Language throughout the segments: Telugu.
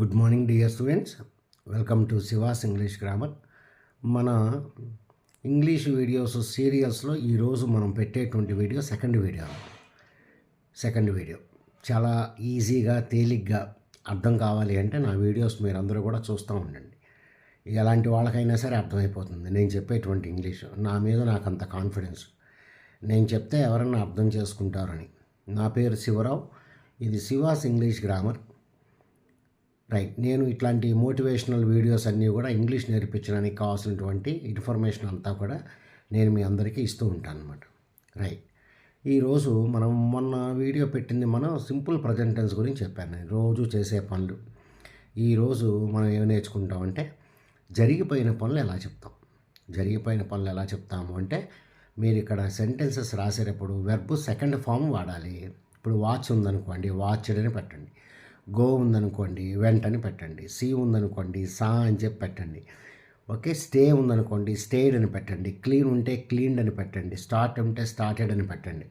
Good morning dear students. Welcome to Shiva's English grammar. మన ఇంగ్లీష్ వీడియోస్ సీరియల్స్లో ఈరోజు మనం పెట్టేటువంటి video second video. Second video. చాలా ఈజీగా తేలిగ్గా అర్థం కావాలి అంటే నా వీడియోస్ మీరందరూ కూడా చూస్తూ ఉండండి. ఎలాంటి వాళ్ళకైనా సరే అర్థమైపోతుంది. నేను చెప్పేటువంటి ఇంగ్లీష్ నా మీద నాకు అంత కాన్ఫిడెన్స్ నేను చెప్తే ఎవరన్నా అర్థం చేసుకుంటారని. నా పేరు శివరావు. ఇది శివాస్ ఇంగ్లీష్ గ్రామర్. రైట్ నేను ఇట్లాంటి మోటివేషనల్ వీడియోస్ అన్నీ కూడా ఇంగ్లీష్ నేర్పించడానికి కావాల్సినటువంటి ఇన్ఫర్మేషన్ అంతా కూడా నేను మీ అందరికీ ఇస్తూ ఉంటాను అనమాట రైట్ ఈరోజు మనం మొన్న వీడియో పెట్టింది మనం సింపుల్ ప్రజెంటెన్స్ గురించి చెప్పాను రోజు చేసే పనులు. ఈరోజు మనం ఏం నేర్చుకుంటామంటే జరిగిపోయిన పనులు ఎలా చెప్తాం? జరిగిపోయిన పనులు ఎలా చెప్తాము అంటే మీరు ఇక్కడ సెంటెన్సెస్ రాసేటప్పుడు వెర్బ్ సెకండ్ ఫామ్ వాడాలి. ఇప్పుడు వాచ్ ఉందనుకోండి వాచ్డ్ అని పెట్టండి. గో ఉందనుకోండి వెంటని పెట్టండి. సి ఉందనుకోండి సా అని చెప్పి పెట్టండి. ఓకే స్టే ఉందనుకోండి స్టేడ్ అని పెట్టండి. క్లీన్ ఉంటే క్లీన్డ్ అని పెట్టండి. స్టార్ట్ ఉంటే స్టార్టెడ్ అని పెట్టండి.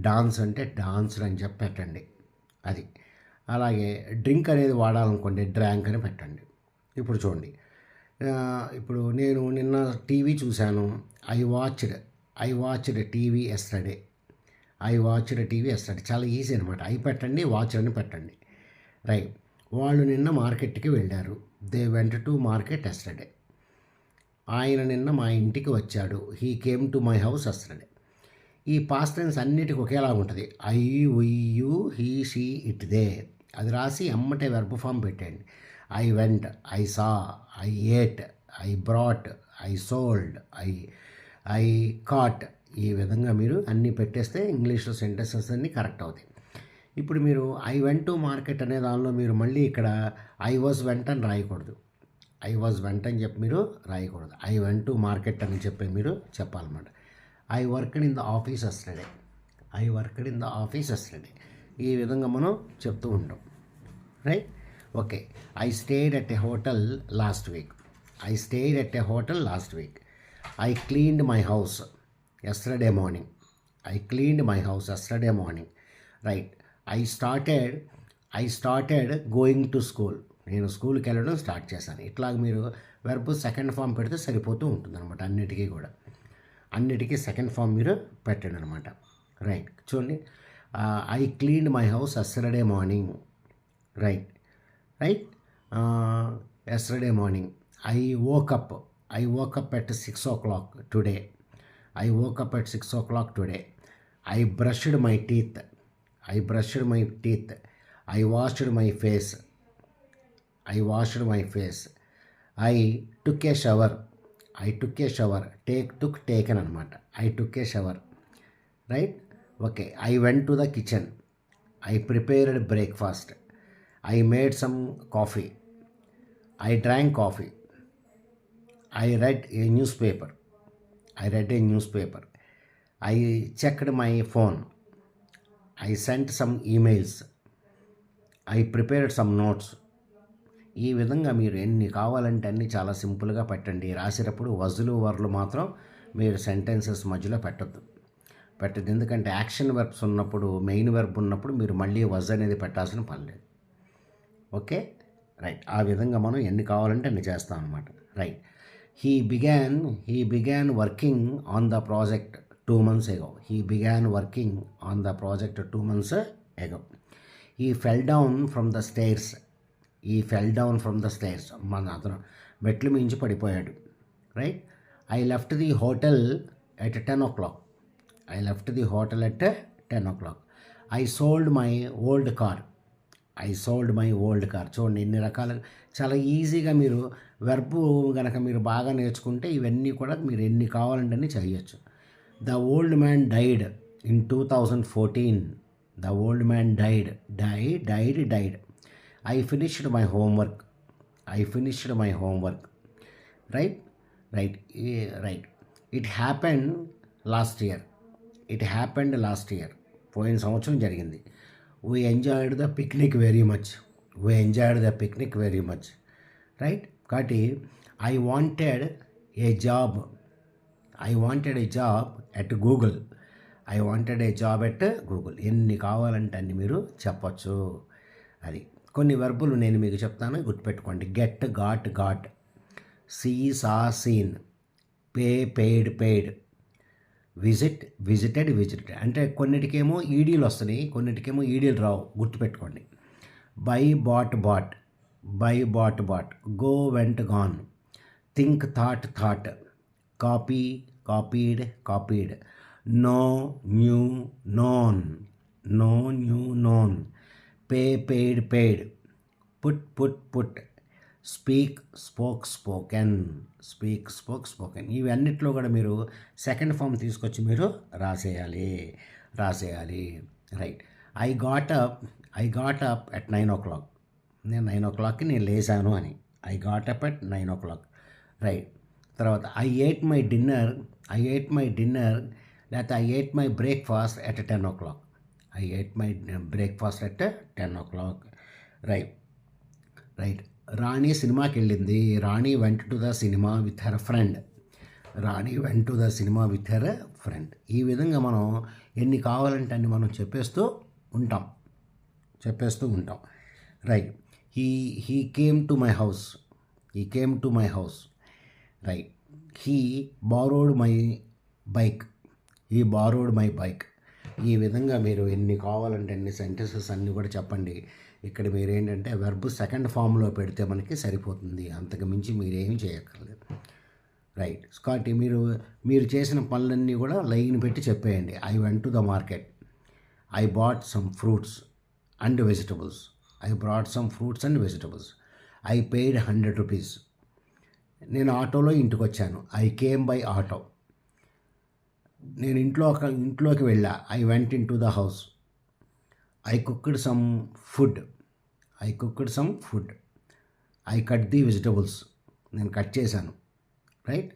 డాన్స్ అంటే డాన్స్డ్ అని చెప్పి పెట్టండి. అది. అలాగే డ్రింక్ అనేది వాడాలనుకోండి డ్రాంక్ అని పెట్టండి. ఇప్పుడు చూడండి. ఇప్పుడు నేను నిన్న టీవీ చూశాను. I watched I watched TV yesterday. I watched TV yesterday. చాలా ఈజీ అనమాట ఐ పెట్టండి వాచ్ అని పెట్టండి. రైట్ వాళ్ళు నిన్న మార్కెట్కి వెళ్ళారు. They went to market yesterday ఆయన నిన్న మా ఇంటికి వచ్చాడు. He came to my house yesterday ఈ పాస్టెన్స్ అన్నిటికి అన్నిటికీ ఒకేలా ఉంటుంది. I you he she it they అది రాసి అమ్మటే వెర్బ్ ఫామ్ పెట్టండి I went I saw I ate I brought I sold I I caught ఈ విధంగా మీరు అన్నీ పెట్టేస్తే ఇంగ్లీష్లో సెంటెన్సెస్ అన్నీ కరెక్ట్ అవుతాయి. ఇప్పుడు మీరు ఐ వెంట్ టు మార్కెట్ అనే దానిలో మీరు మళ్ళీ ఇక్కడ ఐ వాజ్ వెంట అని రాయకూడదు. ఐ వాజ్ వెంట అని చెప్పి మీరు రాయకూడదు. ఐ వెంట్ టు మార్కెట్ అని చెప్పి మీరు చెప్పాలన్నమాట. I worked in the office yesterday I worked in the office yesterday ఈ విధంగా మనం చెప్తూ ఉంటాం right okay I stayed at a hotel last week I stayed at a hotel last week I cleaned my house yesterday morning I cleaned my house yesterday morning right I started I started going to school నేను స్కూల్కి వెళ్ళడం స్టార్ట్ చేశాను. ఇట్లాగ మీరు వెర్బ్ సెకండ్ ఫామ్ పెడితే సరిపోతూ ఉంటుంది అనమాట అన్నిటికీ కూడా. అన్నిటికీ సెకండ్ ఫామ్ మీరు పెట్టండి అనమాట రైట్ చూడండి I cleaned my house yesterday morning right right yesterday morning I woke up I woke up at six o'clock today I woke up at six o'clock today I brushed my teeth I brushed my teeth. I washed my face. I washed my face. I took a shower. I took a shower. Take took taken anamata. I took a shower. Right? Okay. I went to the kitchen. I prepared breakfast. I made some coffee. I drank coffee. I read a newspaper. I read a newspaper. I checked my phone. I sent some emails I prepared some notes ఈ విధంగా మీరు ఎన్ని కావాలంటే అన్ని చాలా సింపుల్గా పెట్టండి. రాసేటప్పుడు వజులు వర్లు మాత్రం మీరు సెంటెన్సెస్ మధ్యలో పెట్టద్దు. పెట్టద్దు. ఎందుకంటే యాక్షన్ వెర్బ్స్ ఉన్నప్పుడు మెయిన్ వెర్బ్ ఉన్నప్పుడు మీరు మళ్ళీ వజ్ అనేది పెట్టాల్సిన పని లేదు. ఓకే? రైట్. ఆ విధంగా మనం ఎన్ని కావాలంటే అన్ని చేస్తాం అనమాట right. He began he began working on the project two months ago he began working on the project two months ago he fell down from the stairs he fell down from the stairs మన అతను మెట్లు మించి పడిపోయాడు. Right I left the hotel at ten o'clock I left the hotel at ten o'clock I sold my old car I sold my old car చూడండి ఎన్ని రకాల చాలా ఈజీగా మీరు వెర్బు కనుక మీరు బాగా నేర్చుకుంటే ఇవన్నీ కూడా మీరు ఎన్ని కావాలంటే అన్ని చేయొచ్చు. The old man died in two thousand fourteen the old man died die died died I finished my homework I finished my homework right right right it happened last year it happened last year పోయిన సంవత్సరం జరిగింది. We enjoyed the picnic very much we enjoyed the picnic very much right కాబట్టి I wanted a job I wanted a job at Google I wanted a job at Google ఎన్ని కావాలంటే అన్ని మీరు చెప్పచ్చు. అది కొన్ని వెర్బులు నేను మీకు చెప్తాను గుర్తుపెట్టుకోండి. Get got got see saw seen pay paid paid visit visited visited అంటే కొన్నిటికేమో ఈడీలు వస్తున్నాయి కొన్నిటికేమో ఈడీలు రావు. గుర్తుపెట్టుకోండి. Buy bought bought buy bought bought go went gone think thought thought copy copied copied know knew known know knew known pay paid paid put put put speak spoke spoken speak spoke spoken ఇవన్నిట్లో కూడా మీరు సెకండ్ ఫామ్ తీసుకొచ్చి మీరు రాసేయాలి. రాసేయాలి. Right I got up I got up at nine o'clock నేను నైన్ ఓ క్లాక్కి నేను లేచాను అని. I got up at nine o'clock right తర్వాత I ate my dinner I ate my dinner లేకపోతే I ate my breakfast at ten o'clock. I ate my breakfast at ten o'clock. Right. Right. Rani సినిమాకి వెళ్ళింది. Rani went to the cinema with her friend Rani went to the cinema with her friend ఈ విధంగా మనం ఎన్ని కావాలంటే అన్ని మనం చెప్పేస్తూ ఉంటాం. చెప్పేస్తూ ఉంటాం. Right. He he came to my house he came to my house right he borrowed my bike he borrowed my bike ఈ విధంగా మీరు ఎన్ని కావాలంటే ఎన్ని సెంటెన్సెస్ అన్నీ కూడా చెప్పండి. ఇక్కడ మీరు ఏంటంటే వెర్బ్ సెకండ్ ఫామ్లో పెడితే మనకి సరిపోతుంది. అంతకు మించి మీరేం చేయక్కర్లేదు. రైట్ స్కాటి మీరు మీరు చేసిన పనులన్నీ కూడా లైన్ పెట్టి చెప్పేయండి. I went to the market I bought some fruits and vegetables I brought some fruits and vegetables I paid hundred rupees నేను ఆటోలో ఇంటికి వచ్చాను ఐ కేమ్ బై ఆటో నేను ఇంట్లో ఒక ఇంట్లోకి వెళ్ళా. I went into the house I cooked some food I cooked some food I cut the vegetables నేను కట్ చేశాను. Right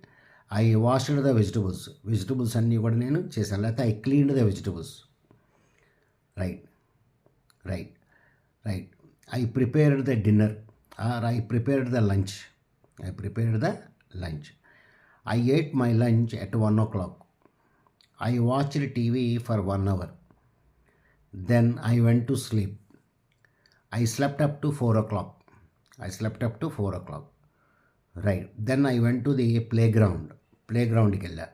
I washed the vegetables vegetables అన్నీ కూడా నేను చేశాను. లేకపోతే I cleaned the vegetables right right right I prepared the dinner or I prepared the lunch I prepared the lunch I ate my lunch at one o'clock I watched TV for one hour then I went to sleep I slept up to four o'clock I slept up to four o'clock right then I went to the playground play గ్రౌండ్కి వెళ్ళా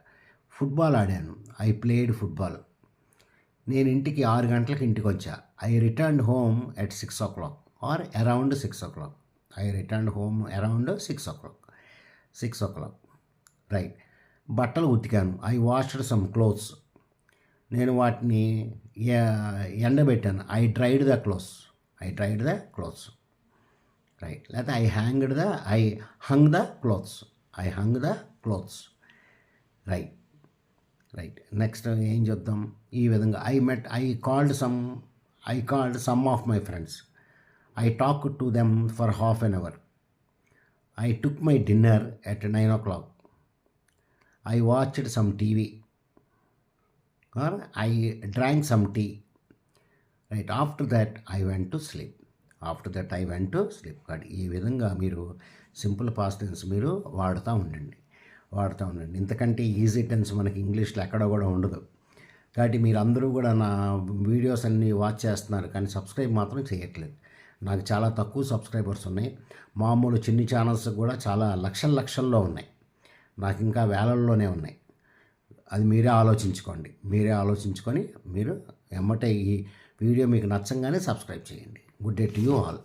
ఫుట్బాల్ ఆడాను ఐ ప్లేడ్ ఫుట్బాల్ నేను ఇంటికి ఆరు గంటలకు ఇంటికి వచ్చా I return home at six o'clock or around six o'clock I return home around six o'clock six o'clock right బట్టలు ఉతికాను. ఐ వాష్డ్ సమ్ క్లోత్స్ నేను వాటిని ఎ- ఎండబెట్టాను. I dried the clothes I dried the clothes right లేకపోతే I hanged the I hung the clothes I hung the clothes right right next ఏం చెప్దాం ఈ విధంగా. I met I called some I called some of my friends I talk to them for half an hour I took my dinner at nine o'clock I watched some TV or I drank some tea right after that I went to sleep after that I went to sleep కాబట్టి ఈ విధంగా మీరు సింపుల్ పాస్ట్ టెన్స్ మీరు వాడుతూ ఉండండి. వాడుతూ ఉండండి. ఇంతకంటే ఈజీ టెన్స్ మనకి ఇంగ్లీష్లో ఎక్కడ కూడా ఉండదు. కాబట్టి మీరు అందరూ కూడా నా వీడియోస్ అన్నీ వాచ్ చేస్తున్నారు. కానీ సబ్స్క్రైబ్ మాత్రం చేయట్లేదు. నాకు చాలా తక్కువ సబ్స్క్రైబర్స్ ఉన్నాయి. మామూలు చిన్ని ఛానల్స్ కూడా చాలా లక్షల లక్షల్లో ఉన్నాయి. నాకు ఇంకా వేలల్లోనే ఉన్నాయి. అది మీరే ఆలోచించుకోండి. మీరే ఆలోచించుకొని మీరు ఎమ్మటే ఈ వీడియో మీకు నచ్చంగానే సబ్స్క్రైబ్ చేయండి. Good day to you all.